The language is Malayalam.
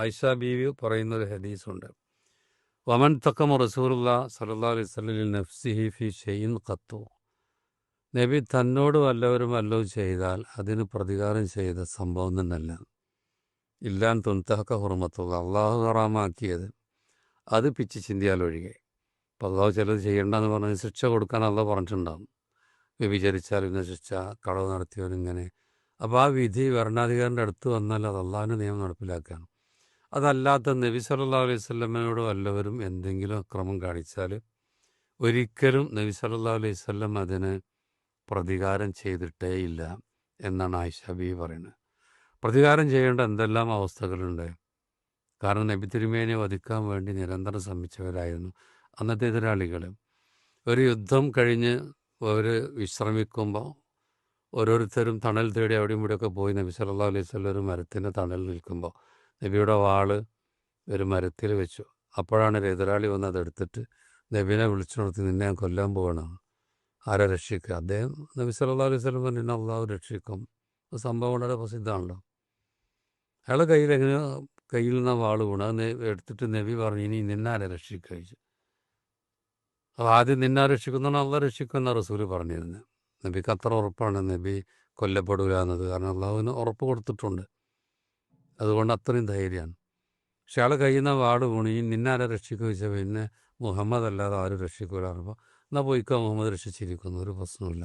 ആയിഷ ബീവി പറയുന്ന ഒരു ഹദീസുണ്ട്. വമൻ തക്കമ റസൂറുള്ള സല്ലാ അലൈഹി സ്വലിൽ നഫ്സിഹി ഫി ഷെയ്ൻ ഖത്തു. നബി തന്നോട് വല്ലവരും വല്ലതും ചെയ്താൽ അതിന് പ്രതികാരം ചെയ്ത സംഭവം തന്നെയല്ല. ഇല്ലാൻ തുൻതഹക്ക ഹുറമത്തുള്ള അള്ളാഹു ഹറാമാക്കിയത് അത് പിച്ച് ചിന്തിയാൽ ഒഴികെ. അപ്പോൾ അള്ളാഹു ചിലത് ചെയ്യേണ്ടെന്ന് പറഞ്ഞ് ശിക്ഷ കൊടുക്കാൻ അള്ളാഹ് പറഞ്ഞിട്ടുണ്ടാകും വ്യഭിചരിച്ചാൽ ഇന്ന ശിക്ഷ കളവ് നടത്തിയവനിങ്ങനെ അപ്പോൾ ആ വിധി ഭരണാധികാരിന്റെ അടുത്ത് വന്നാൽ അത് അള്ളാഹിന്റെ നിയമം നടപ്പിലാക്കുകയാണ്. അതല്ലാത്ത നബി സല്ലാ അലൈഹി സ്വല്ലമ്മയോടോ വല്ലവരും എന്തെങ്കിലും അക്രമം കാണിച്ചാൽ ഒരിക്കലും നബി സല്ലാ അലൈഹി സ്വല്ലം അതിന് പ്രതികാരം ചെയ്തിട്ടേ ഇല്ല എന്നാണ് ആയിഷ ബി പറയുന്നത്. പ്രതികാരം ചെയ്യേണ്ട എന്തെല്ലാം അവസ്ഥകളുണ്ട്? കാരണം നബി തിരുമേനെ വധിക്കാൻ വേണ്ടി നിരന്തരം ശ്രമിച്ചവരായിരുന്നു അന്നത്തെ എതിരാളികൾ. ഒരു യുദ്ധം കഴിഞ്ഞ് അവർ വിശ്രമിക്കുമ്പോൾ ഓരോരുത്തരും തണൽ തേടി അവിടെയും ഇവിടെയൊക്കെ പോയി നബി സല്ലാ അലൈഹി സ്വല്ലം ഒരു മരത്തിന്റെ തണൽ നിൽക്കുമ്പോൾ നബിയുടെ വാൾ ഒരു മരത്തിൽ വെച്ചു. അപ്പോഴാണ് ഒരു എതിരാളി വന്ന് അതെടുത്തിട്ട് നബീനെ വിളിച്ചു നിർത്തി നിന്നെ ഞാൻ കൊല്ലാൻ പോകണം ആരെ രക്ഷിക്കുക? അദ്ദേഹം നബി സല്ലാ അലൈഹി സ്വലം പറഞ്ഞു അള്ളാഹു രക്ഷിക്കും. സംഭവം വളരെ പ്രസിദ്ധമാണല്ലോ. അയാളെ കയ്യിൽ എങ്ങനെ കയ്യിൽ നിന്ന് വാൾ വീണ്. അത് എടുത്തിട്ട് നബി പറഞ്ഞു ഇനി നിന്നാരെ രക്ഷിക്കുക? കഴിച്ചു അപ്പോൾ ആദ്യം നിന്നാ രക്ഷിക്കുന്നതാണ് അള്ളാഹ് രക്ഷിക്കുമെന്ന റസൂൽ പറഞ്ഞിരുന്നത്. നബിക്ക് അത്ര ഉറപ്പാണ് നബി കൊല്ലപ്പെടില്ല എന്നത്. കാരണം അള്ളാഹുവിന് ഉറപ്പ് കൊടുത്തിട്ടുണ്ട്. അതുകൊണ്ട് അത്രയും ധൈര്യമാണ് പക്ഷെ അയാൾ കയ്യിൽ നിന്ന് വാട് പോണി നിന്നാരെ രക്ഷിക്കുക ചോദിച്ചാൽ പിന്നെ മുഹമ്മദ് അല്ലാതെ ആരും രക്ഷിക്കൂല. അപ്പോൾ എന്നാൽ പോയിക്കോ മുഹമ്മദ് രക്ഷിച്ചിരിക്കുന്നു ഒരു പ്രശ്നമില്ല